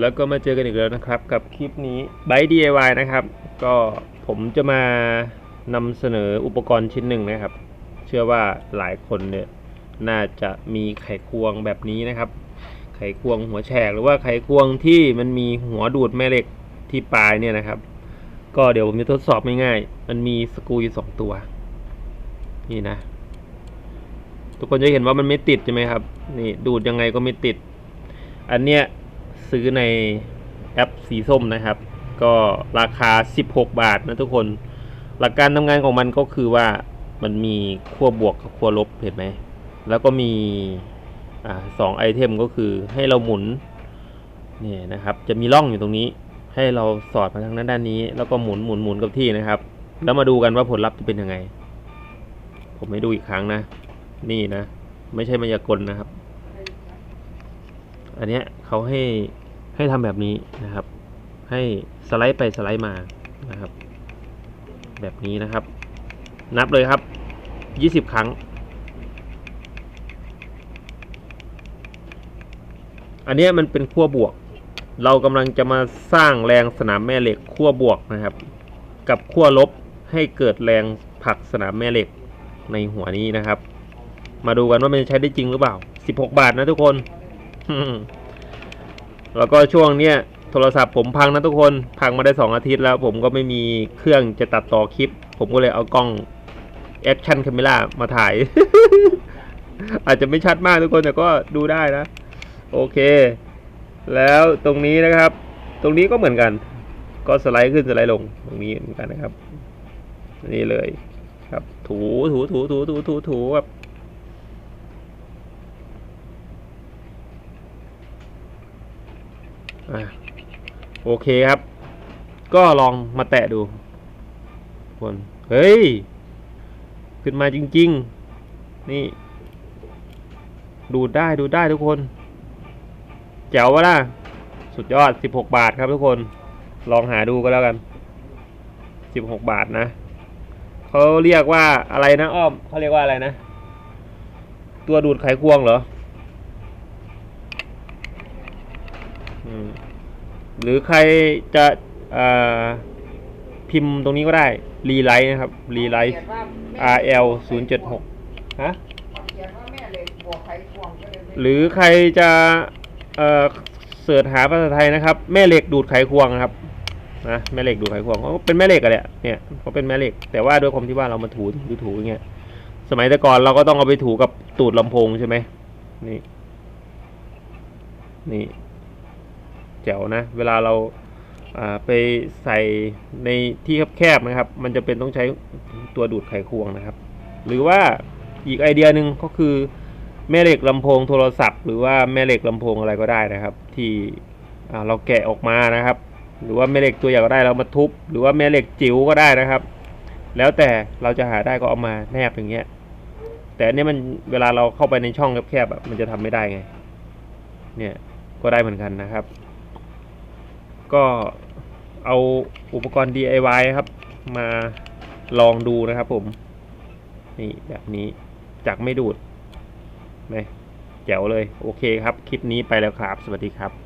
แล้วก็มาเจอกันอีกแล้วนะครับ กับคลิปนี้ b y DIY นะครับ ก็ผมจะมานำเสนออุปกรณ์ชิ้นหนึ่งนะครับ เชื่อว่าหลายคนเนี่ยน่าจะมีไขควงแบบนี้นะครับ ไขควงหัวแฉกหรือว่าไขควงที่มันมีหัวดูดแม่เหล็กที่ปลายเนี่ยนะครับ ก็เดี๋ยวผมจะทดสอบง่ายๆมันมีสกูอยู่สองตัว นี่นะ ทุกคนจะเห็นว่ามันไม่ติดใช่ไหมครับ นี่ดูดยังไงก็ไม่ติด อันเนี้ย ซื้อในแอปสีส้มนะครับ ก็ราคา 16 บาทนะทุกคน หลักการทำงานของมันก็คือว่ามันมีขั้วบวกกับขั้วลบเห็นไหม แล้วก็มีอสองไอเทมก็คือให้เราหมุนนี่นะครับ จะมีร่องอยู่ตรงนี้ ให้เราสอดมาทางด้านด้านนี้ แล้วก็หมุนหมุนหมุนกับที่นะครับ แล้วมาดูกันว่าผลลัพธ์จะเป็นยังไง ผมให้ดูอีกครั้งนะ นี่นะ ไม่ใช่มายากลนะครับ อันเนี้ยเขาให้ให้ทำแบบนี้นะครับ ให้สไลด์ไปสไลด์มานะครับ แบบนี้นะครับ นับเลยครับยี่สิบครั้ง อันเนี้ยมันเป็นขั้วบวก เรากำลังจะมาสร้างแรงสนามแม่เหล็กขั้วบวกนะครับ กับขั้วลบให้เกิดแรงผลักสนามแม่เหล็กในหัวนี้นะครับ มาดูกันว่ามันจะใช้ได้จริงหรือเปล่า 16 บาทนะทุกคน แล้วก็ช่วงเนี้ยโทรศัพท์ผมพังนะทุกคน พังมาได้2อาทิตย์แล้ว ผมก็ไม่มีเครื่องจะตัดต่อคลิป ผมก็เลยเอากล้องแอคชั่นคาเมล่ามาถ่าย อาจจะไม่ชัดมากทุกคนแต่ก็ดูได้นะ โอเค แล้วตรงนี้นะครับ ตรงนี้ก็เหมือนกัน ก็สไลด์ขึ้นสไลด์ลงตรงนี้เหมือนกันนะครับ นี่เลย ครับ ถูถูถูถูถูถูถูแบบ อะโอเคครับ ก็ลองมาแตะดูคนเฮ้ย ขึ้นมาจริง ๆ นี่ ดูดได้ดูได้ทุกคน แจ๋ววะล่ะ สุดยอด 16 บาทครับทุกคน ลองหาดูก็แล้วกัน 16 บาทนะ เขาเรียกว่าอะไรนะอ้อม เขาเรียกว่าอะไรนะ ตัวดูดไขควงเหรอ อืม หรือใครจะพิมพ์ตรงนี้ก็ได้รีไลท์นะครับรีไลท์ RL 0 7 6ฮะเขียนว่าแม่เหล็กบวกไขควงก็เลยไม่หรือใครจะเอ่อเสิร์ชหาภาษาไทยนะครับ แม่เหล็กดูดไขควงนะครับนะแม่เหล็กดูดไขควงเขาเป็นแม่เหล็กอะเนี่ยเนี่ยเขาเป็นแม่เหล็ก แต่ว่าด้วยความที่ว่าเรามาถูถูถูอย่างเงี้ยสมัยแต่ก่อนเราก็ต้องเอาไปถูกับตูดลำโพงใช่ไหมนี่นี่ แจ๋วนะ เวลาเราไปใส่ในที่แคบๆนะครับ มันจะเป็นต้องใช้ตัวดูดไขควงนะครับ หรือว่าอีกไอเดียหนึ่งก็คือแม่เหล็กลำโพงโทรศัพท์ หรือว่าแม่เหล็กลำโพงอะไรก็ได้นะครับ ที่เราแกะออกมานะครับ หรือว่าแม่เหล็กตัวใหญ่ก็ได้เรามาทุบ หรือว่าแม่เหล็กจิ๋วก็ได้นะครับ แล้วแต่เราจะหาได้ก็เอามาแนบอย่างเงี้ยแต่อันเนี้ยมันเวลาเราเข้าไปในช่องแคบๆแบบมันจะทำไม่ได้ไง เนี่ยก็ได้เหมือนกันนะครับ ก็เอาอุปกรณ์ DIY ครับ มาลองดูนะครับผม นี่แบบนี้จากไม่ดูดไหมแจ๋วเลย โอเคครับ คลิปนี้ไปแล้วครับ สวัสดีครับ